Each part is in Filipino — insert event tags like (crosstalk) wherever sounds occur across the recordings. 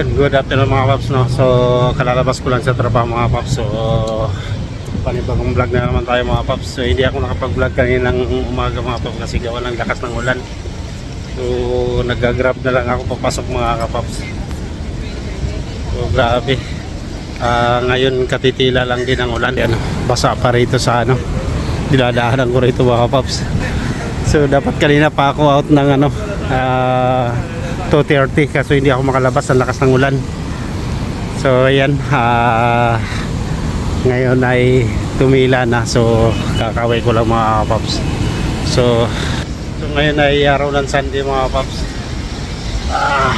Good afternoon mga paps no. So, kalalabas ko lang sa trabaho mga paps. So, panibagong vlog na naman tayo mga paps. So, hindi ako nakapag-vlog kaninang umaga mga paps kasi gawa ng lakas ng ulan. So, nag-grab na lang ako papasok mga kapaps. So, grabe. Ah, ngayon katitila lang din ang ulan. Yan, basa pa rito sa ano. Dinadaanan ko rito mga paps. So, dapat kanina pa ako out ng ano, ah, 2.30 kaso hindi ako makalabas ang lakas ng ulan. So, ayan. ah, ngayon ay tumila na. So, kakaway ko lang mga paps. So, so ngayon ay araw ng Sunday mga paps. Ah,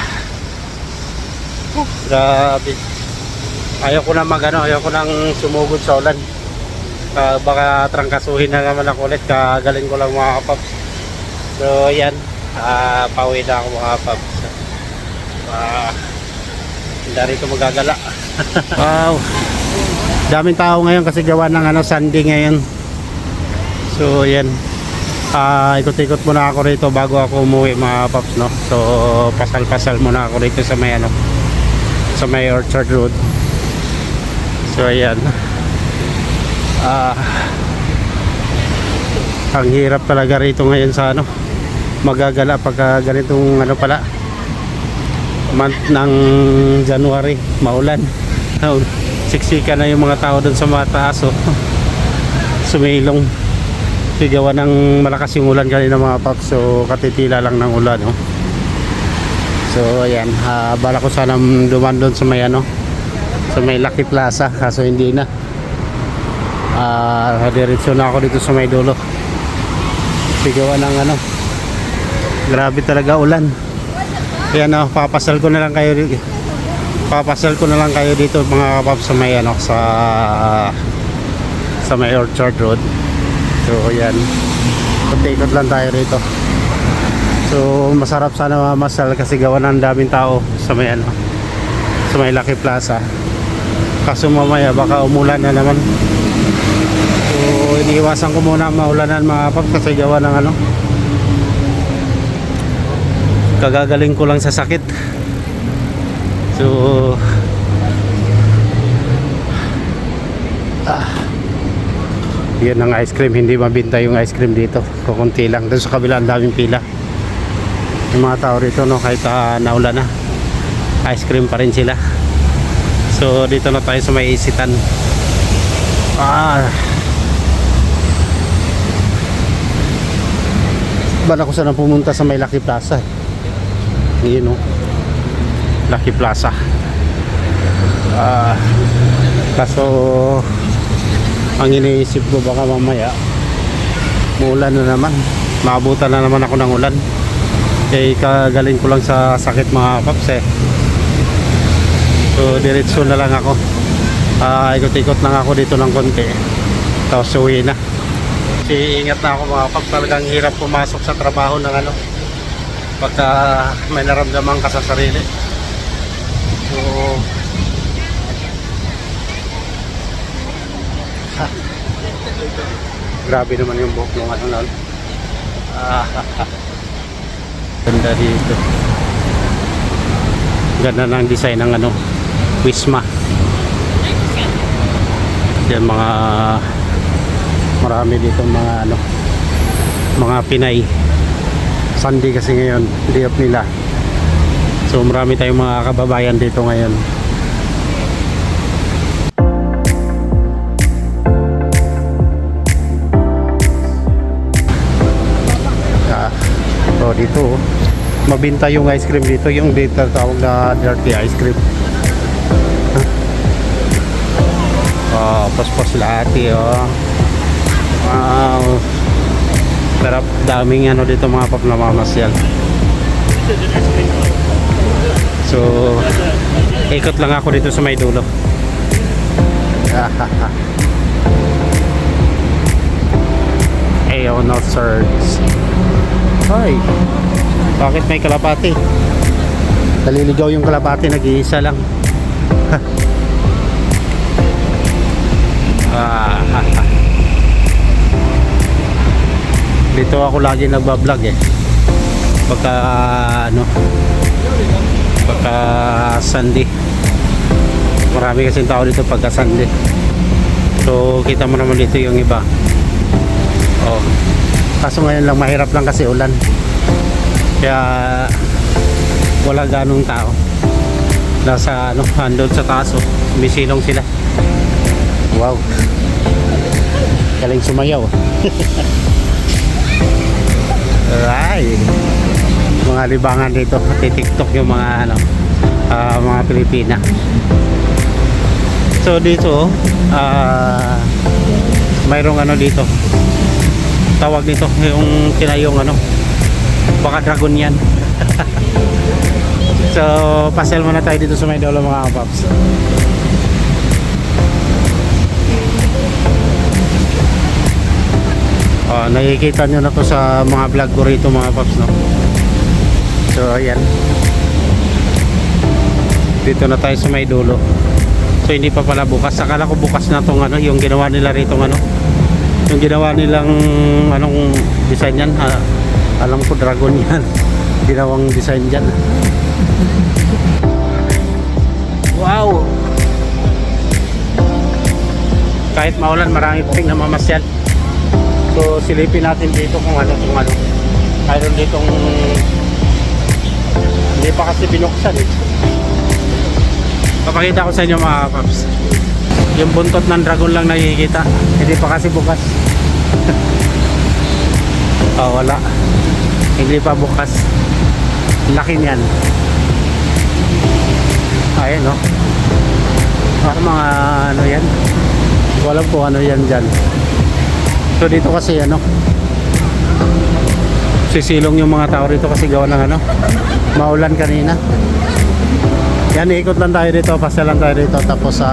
oh, grabe. Ayaw ko na mag ano, ayaw ko nang sumugod sa ulan. Ah, baka trangkasuhin na naman ako ulit. Kagaling ko lang mga paps. So, ayan. Ah, pauwi na ako mga paps. Ah, hindi rito magagala. (laughs) wow. Daming tao ngayon kasi gawa ng ano, Sunday ngayon. So, ayan. Ah, ikot-ikot muna ako rito bago ako umuwi mga paps, no? So, pasal-pasal muna ako rito sa may ano, sa may Orchard Road. So, ayan. Ah, ang hirap talaga rito ngayon sa ano, magagala pagka ganitong ano pala, month ng January, maulan. Siksika na yung mga tao doon sa mga taas, oh. (laughs) Sumilong. Sigawa ng malakas yung ulan kanina mga paps, so katitila lang ng ulan, oh. So, ayan, ah, bala ko sana duman doon sa may ano, sa may Lucky Plaza, kaso hindi na. Ah, diretso na ako dito sa may dulo. Sigawa ng ano, grabe talaga ulan. Ayan oh, papasal ko na lang kayo. Papasal ko na lang kayo dito mga kapap sa may ano sa sa may Orchard Road. So ayan. Ikot lang tayo rito. So masarap sana mamasal kasi gawa ng daming tao sa may ano sa may Lucky Plaza. Kaso mamaya baka umulan na naman. So iniiwasan ko muna maulanan mga kapap kasi gawa ng ano kagagaling ko lang sa sakit. So ah, yan ang ice cream. Hindi mabinta yung ice cream dito. Kukunti lang. Doon sa kabila ang daming pila. Yung mga tao rito no kahit uh, naula na ice cream pa rin sila. So dito na tayo sa may isitan. Ah. Bala ko sana pumunta sa may Lucky Plaza eh. Yun o. Lucky Plaza. Ah, kaso ang iniisip ko baka mamaya muulan na naman. Maabutan na naman ako ng ulan. Eh kagaling ko lang sa sakit mga paps eh. So diretso na lang ako. Ah, ikot-ikot lang ako dito ng konti. Tapos uwi na. Kasi ingat na ako mga paps. Talagang hirap pumasok sa trabaho ng ano pagka may naramdaman ka sa sarili. So grabe naman yung buhok ng ano nun ah, (laughs) ganda dito. Ganda ng design ng ano Wisma. Yan mga marami dito mga ano mga Pinay Sunday kasi ngayon, day off nila. So marami tayong mga kababayan dito ngayon. Ah, so dito, oh. mabinta yung ice cream dito, yung dito tawag na dirty ice cream. Oh, paspos lahat eh, oh. Wow. Sarap, daming ano dito mga pap na mamasyal. So, ikot lang ako dito sa may dulo. Ayaw no search. Hoy, bakit may kalapati? Naliligaw yung kalapati, nag-iisa lang. (laughs) ah, dito ako lagi nagbablog eh. Pagka ano pagka Sunday. Marami kasing tao dito pagka Sunday. So kita mo naman dito yung iba. Oh. Kaso ngayon lang mahirap lang kasi ulan. Kaya wala ganong tao. Nasa ano andun sa taas oh. Misilong sila. Wow. Galing sumayaw (laughs) ay. Mga libangan dito. Titiktok yung mga ano ah, mga Pilipina. So dito ah mayroong ano dito. Tawag dito yung kinayong ano baka dragon yan. (laughs) So pasel muna tayo dito sa may mga kapaps Oh, nakikita nyo na to sa mga vlog ko rito mga paps no. So ayan. Dito na tayo sa may dulo. So hindi pa pala bukas. Akala ko bukas na tong ano, yung ginawa nila rito ano. Yung ginawa nilang anong design yan. Ah, alam ko dragon yan. (laughs) Ginawang design dyan. Wow! Kahit maulan, marami rin namamasyal. So silipin natin dito kung ano kung ano. Mayroon ditong hindi pa kasi binuksan eh. Papakita ko sa inyo mga paps. Yung buntot ng dragon lang nakikita. Hindi pa kasi bukas. oh, (laughs) wala. Hindi pa bukas. Laki niyan. Ayan no. Para mga ano yan. Walang po ano yan dyan. So dito kasi ano sisilong yung mga tao rito kasi gawa ng ano maulan kanina. Yan ikot lang tayo dito pasya lang tayo dito tapos sa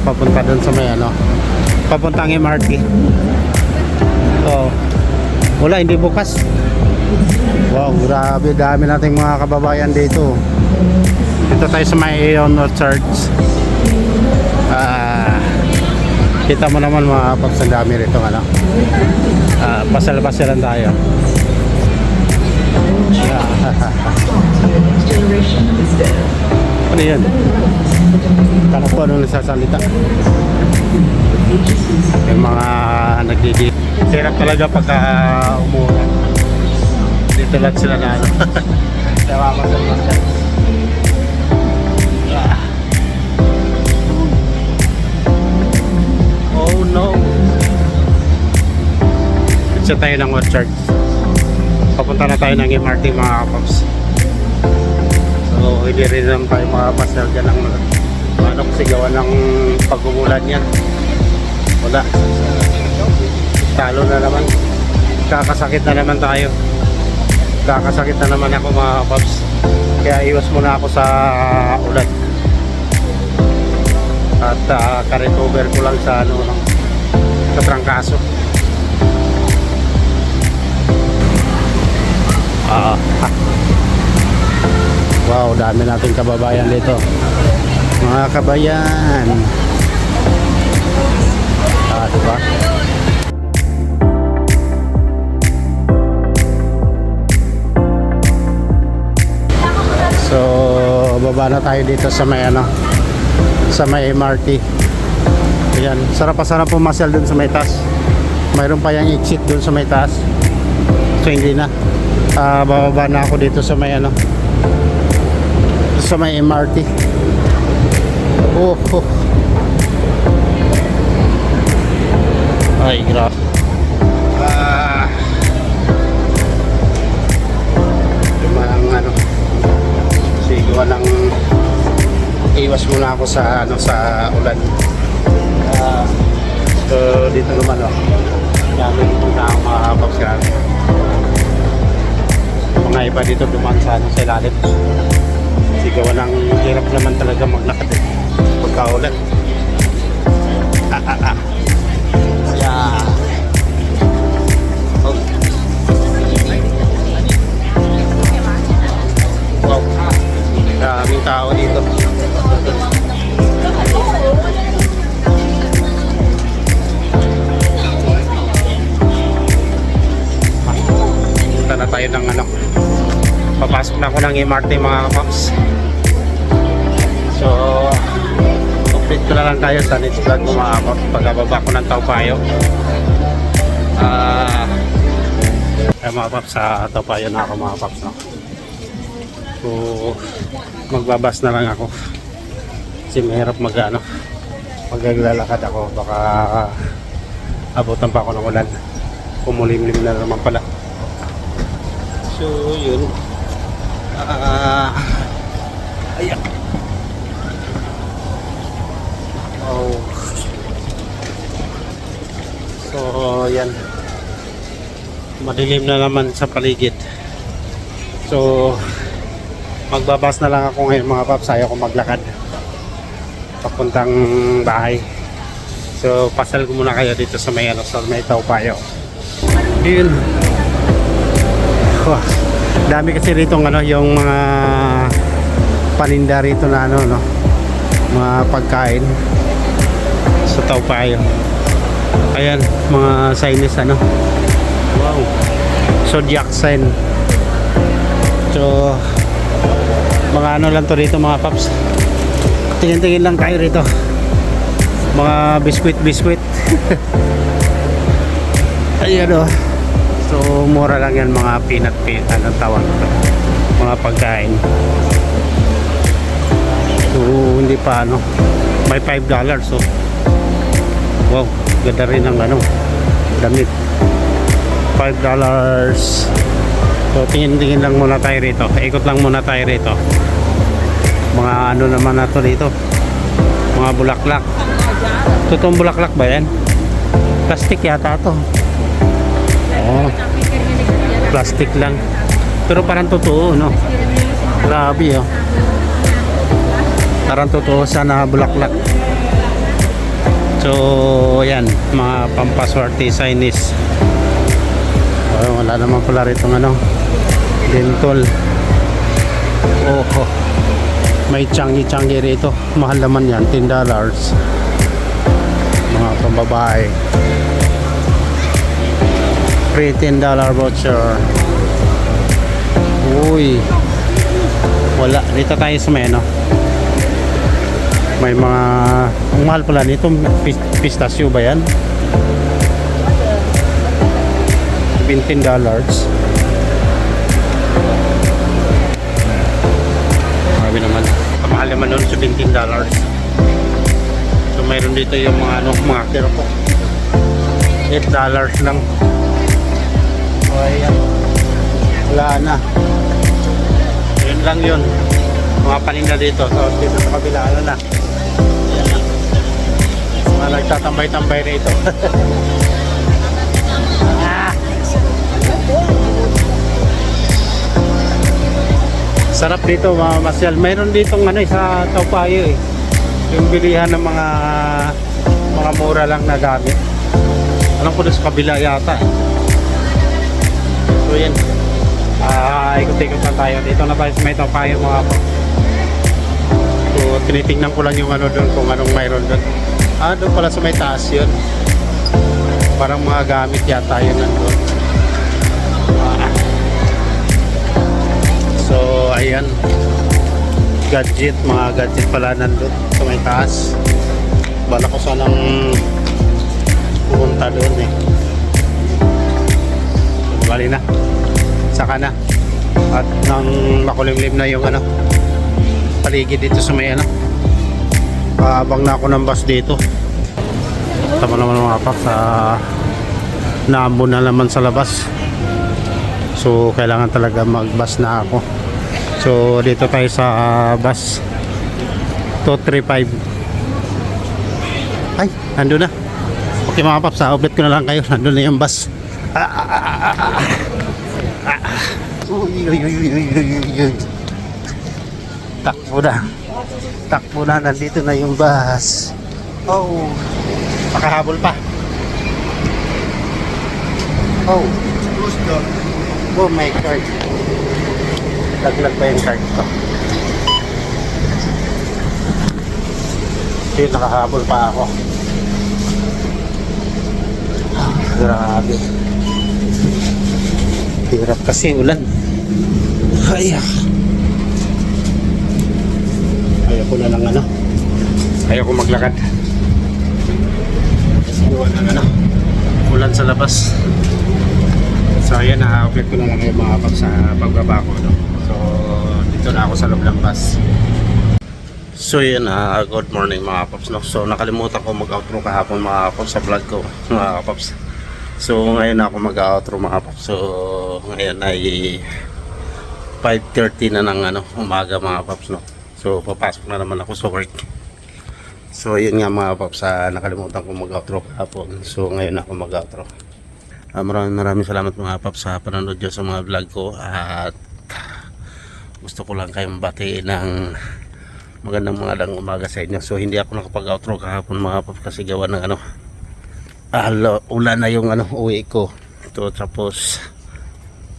papunta dun sa may ano papuntang MRT so wala hindi bukas. Wow grabe dami nating mga kababayan dito. Dito tayo sa may Aeon Church kita mo naman mga paps ang dami rito ano Ah, pasal-pasal lang tayo ano yan? Kala ko anong nagsasalita yung mga nagdidi hirap talaga pagka umulan dito lang sila na ano (laughs) namamasal-masal Ah. No. Isa tayo ng Orchard papunta na tayo ng MRT mga kapaps so hindi rin naman tayo makapasal dyan ng ano kasi gawa ng pag-umulan yan. Wala. Talo na naman. Kakasakit na naman tayo. Kakasakit na naman ako mga kapaps kaya iwas muna ako sa ulan at uh, ka-recover ko lang sa ano sa trangkaso Ah. wow, dami nating kababayan dito. Mga kabayan. Ah, diba? So, baba na tayo dito sa may ano, sa may MRT. Ayan, sarap pa sarap pumasyal dun sa may taas. Mayroon pa yung exit dun sa may taas. So, hindi na ah bababa na ako dito sa may ano sa may MRT oh, oh. ay grabe ah yung ano sigawa ng iwas muna ako sa ano sa ulan. Ah so dito naman oh. Dami ng tao mga kapag mga iba dito dumaan sa, ano, sa ilalim. Sigawan ng hirap naman talaga maglakad eh. Pagkaulan. Ah ah ah yeah tao dito punta na tayo ng ano papasok na ako ng MRT mga kapaps So, update ko na lang tayo sa next vlog ko mga paps. Pagkababa ko ng Taupayo. Ah, ay mga paps, sa Taupayo na ako mga paps. No? So, magbabas na lang ako. Kasi mahirap mag ano, maglalakad ako. Baka abutan pa ako ng ulan. Kumulimlim na naman pala. So, yun. Ah, ayan. Oh. So, yan. Madilim na naman sa paligid. So, magbabas na lang ako ngayon mga paps. Ayaw ko maglakad. Papuntang bahay. So, pasal ko muna kayo dito sa may, ano, sa may Taupayo. Yun. Wah, dami kasi rito ano, yung mga paninda rito na ano, no? Mga pagkain sa Taupayo. Ayan, mga signs ano. Wow. Zodiac sign. So, mga ano lang to rito mga paps. Tingin-tingin lang tayo rito. Mga biskwit-biskwit. (laughs) Ayan o. So, mura lang yan mga peanut peanut. Anong tawag ito? Mga pagkain. So, hindi pa ano. May 5 dollars. So, wow. Ganda rin ang ano. Damit. 5 dollars. So, tingin-tingin lang muna tayo rito. Ikot lang muna tayo rito. Mga ano naman na to dito. Mga bulaklak. Totoong bulaklak ba yan? Plastic yata to. Oh, plastic lang. Pero parang totoo, no? Grabe, oh. Parang totoo sana bulaklak. So, yan, mga pampaswerte Chinese. Oh, wala naman pala rito ano. Dental. Oh, oh. May changi-changi rito. Mahal naman yan, 10 dollars. Mga pambabae. Free 10 dollar voucher. Uy. Wala. Dito tayo sa may ano. May mga... Ang mahal pala nito. Pis- Pistachio ba yan? 17 dollars. Nun 17 dollars. So mayroon dito yung mga ano, mga ko. 8 dollars lang. So ayan. Wala na. Yun lang yun. Mga paninda dito. So dito sa kabila ano na. Ayan na. Mga nagtatambay-tambay rito. (laughs) ah! Sarap dito mga masyal. Mayroon dito ano sa Taupayo eh. Yung bilihan ng mga mga mura lang na gamit. Alam ko doon sa kabila yata eh. So yan. Ah, ikot-ikot lang tayo. Dito na tayo sa may Taupayo mga po. So tinitingnan ko lang yung ano doon kung anong mayroon doon. Ah, doon pala sa may taas yun. Parang mga gamit yata yun nandun. Ayan. Gadget, mga gadget pala nandun sa may taas. Bala ko sanang pumunta doon eh. Bali na. Saka na. At nang makulimlim na yung ano, paligid dito sa may ano. Paabang na ako ng bus dito. Tama naman mga paps sa naambon na naman sa labas. So, kailangan talaga mag-bus na ako. So, dito tayo sa ah, bus 235. Ay, nandun na. Okay mga paps, sa update ko na lang kayo. (laughs) Nandun na yung bus. Ah, ah, ah, ah, ah, ah. Ah. Uy, uy, uy, uy, uy, uy. Takbo na. Takbo na, nandito na yung bus. Oh, makahabol pa. Oh. Oh my card. Laglag pa yung card ko. Hindi, nakahabol pa ako. Ah, grabe. Hirap kasi ulan. Ay, ah. Ayun. ko na lang ano. Ayaw ko maglakad. Iwan ng ano. Ulan sa labas. So ayan, na-upload ko na lang kayo mga paps sa pagbaba ko. No? So dito na ako sa loob. So yun, ah, good morning mga paps. No? So nakalimutan ko mag-outro kahapon mga paps sa vlog ko (laughs) mga paps. So ngayon ako mag-outro mga paps. So ngayon ay 5.30 na ng ano, umaga mga paps. No? So papasok na naman ako sa work. So yun nga mga paps, ah, nakalimutan ko mag-outro kahapon. So ngayon ako mag-outro. Ah, maraming maraming salamat mga paps sa panonood nyo sa mga vlog ko at gusto ko lang kayong batiin ng magandang magandang umaga sa inyo. So hindi ako nakapag-outro kahapon mga paps kasi gawa ng ano ah, lo- ulan na yung ano uwi ko. Ito tapos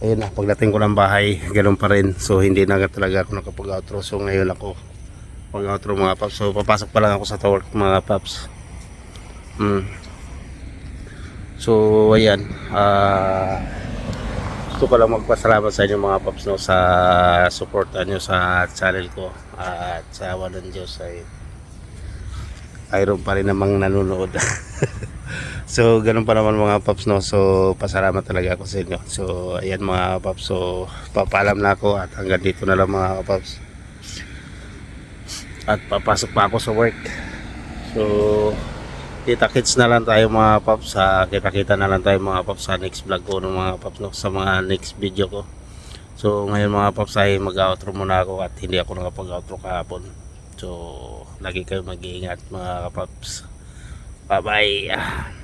ayun na pagdating ko ng bahay ganun pa rin. So hindi na talaga ako nakapag-outro. So ngayon ako pag-outro mga paps. So papasok pa lang ako sa work mga paps. Hmm. So ayan ah gusto ko lang magpasalamat sa inyo mga paps no sa suporta nyo sa channel ko at sa awa ng Diyos ay ayron pa rin namang nanonood. (laughs) So ganun pa naman mga paps no. So pasalamat talaga ako sa inyo. So ayan mga paps so papalam na ako at hanggang dito na lang mga paps. At papasok pa ako sa work. So kita kits na lang tayo mga paps sa kita kita na lang tayo mga paps sa next vlog ko ng mga paps no, sa mga next video ko. So ngayon mga paps ay mag outro muna ako at hindi ako nakapag outro kahapon. So lagi kayo mag iingat mga paps. Bye bye